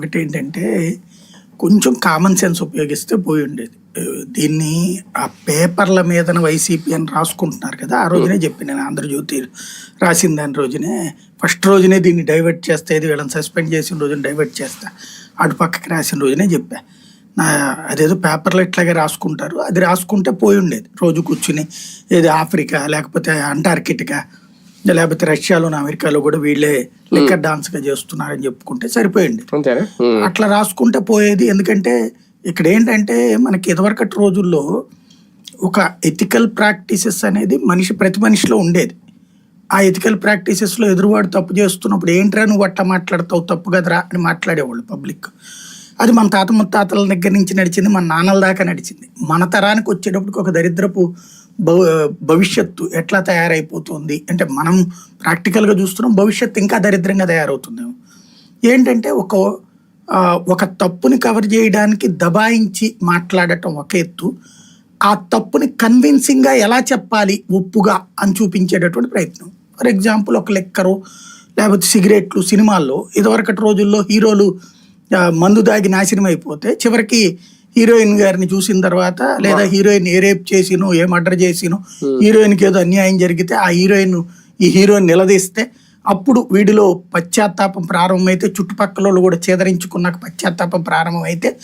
ఒకటి ఏంటంటే కొంచెం కామన్ సెన్స్ ఉపయోగిస్తే పోయి ఉండేది. దీన్ని ఆ పేపర్ల మీదన వైసీపీ అని రాసుకుంటున్నారు కదా ఆ రోజునే చెప్పి నేను ఆంధ్రజ్యోతి రాసిన దాని రోజునే ఫస్ట్ రోజునే దీన్ని డైవర్ట్ చేస్తే ఇది వీళ్ళని సస్పెండ్ చేసిన రోజున డైవర్ట్ చేస్తా అటు పక్కకి రాసిన రోజునే చెప్పా. నా అదేదో పేపర్లో ఇట్లాగే రాసుకుంటారు అది రాసుకుంటే పోయి ఉండేది. రోజు కూర్చుని ఏది ఆఫ్రికా లేకపోతే అంటార్కిటికా లేకపోతే రష్యాలోను అమెరికాలో కూడా వీళ్ళే లిక్కర్ డాన్స్గా చేస్తున్నారని చెప్పుకుంటే సరిపోయింది. అట్లా రాసుకుంటే పోయేది. ఎందుకంటే ఇక్కడ ఏంటంటే మనకి ఇదివరకటి రోజుల్లో ఒక ఎథికల్ ప్రాక్టీసెస్ అనేది మనిషి ప్రతి మనిషిలో ఉండేది. ఆ ఎథికల్ ప్రాక్టీసెస్లో ఎదురువాడు తప్పు చేస్తున్నప్పుడు ఏంట్రా నువ్వు అట్లా మాట్లాడతావు? తప్పు కదరా అని మాట్లాడేవాళ్ళు పబ్లిక్ అది మన తాత ముత్తాతల దగ్గర నుంచి నడిచింది మన నాన్నల దాకా నడిచింది. మన తరానికి వచ్చేటప్పటికి ఒక దరిద్రపు భవిష్యత్తు ఎట్లా తయారైపోతుంది? అంటే మనం ప్రాక్టికల్గా చూస్తున్నాం భవిష్యత్తు ఇంకా దరిద్రంగా తయారవుతుందేమో ఏంటంటే ఒక ఒక తప్పుని కవర్ చేయడానికి దబాయించి మాట్లాడటం ఒక ఎత్తు. ఆ తప్పుని కన్విన్సింగ్గా ఎలా చెప్పాలి? ఒప్పుగా అని చూపించేటటువంటి ప్రయత్నం. ఫర్ ఎగ్జాంపుల్ ఒక లెక్కరు లేకపోతే సిగరెట్లు సినిమాల్లో ఇదివరకటి రోజుల్లో హీరోలు మందు దాగి నాశనం అయిపోతే చివరికి హీరోయిన్ గారిని చూసిన తర్వాత లేదా హీరోయిన్ ఏ రేప్ చేసినో ఏ మర్డర్ చేసినో హీరోయిన్కి ఏదో అన్యాయం జరిగితే ఆ హీరోయిన్ ఈ హీరోయిన్ నిలదీస్తే అప్పుడు వీడిలో పశ్చాత్తాపం ప్రారంభమైతే చుట్టుపక్కల వాళ్ళు కూడా చేదరించుకున్నాక పశ్చాత్తాపం ప్రారంభమైతే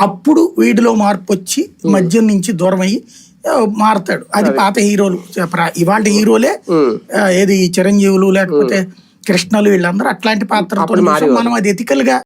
అప్పుడు వీడిలో మార్పు వచ్చి మద్యం నుంచి దూరం అయ్యి మారతాడు. అది పాత హీరోలు ఇవాళ హీరోలే ఏది ఈ చిరంజీవులు లేకపోతే కృష్ణలు వీళ్ళందరూ అట్లాంటి మారేవారు. మనం అది ఎథికల్గా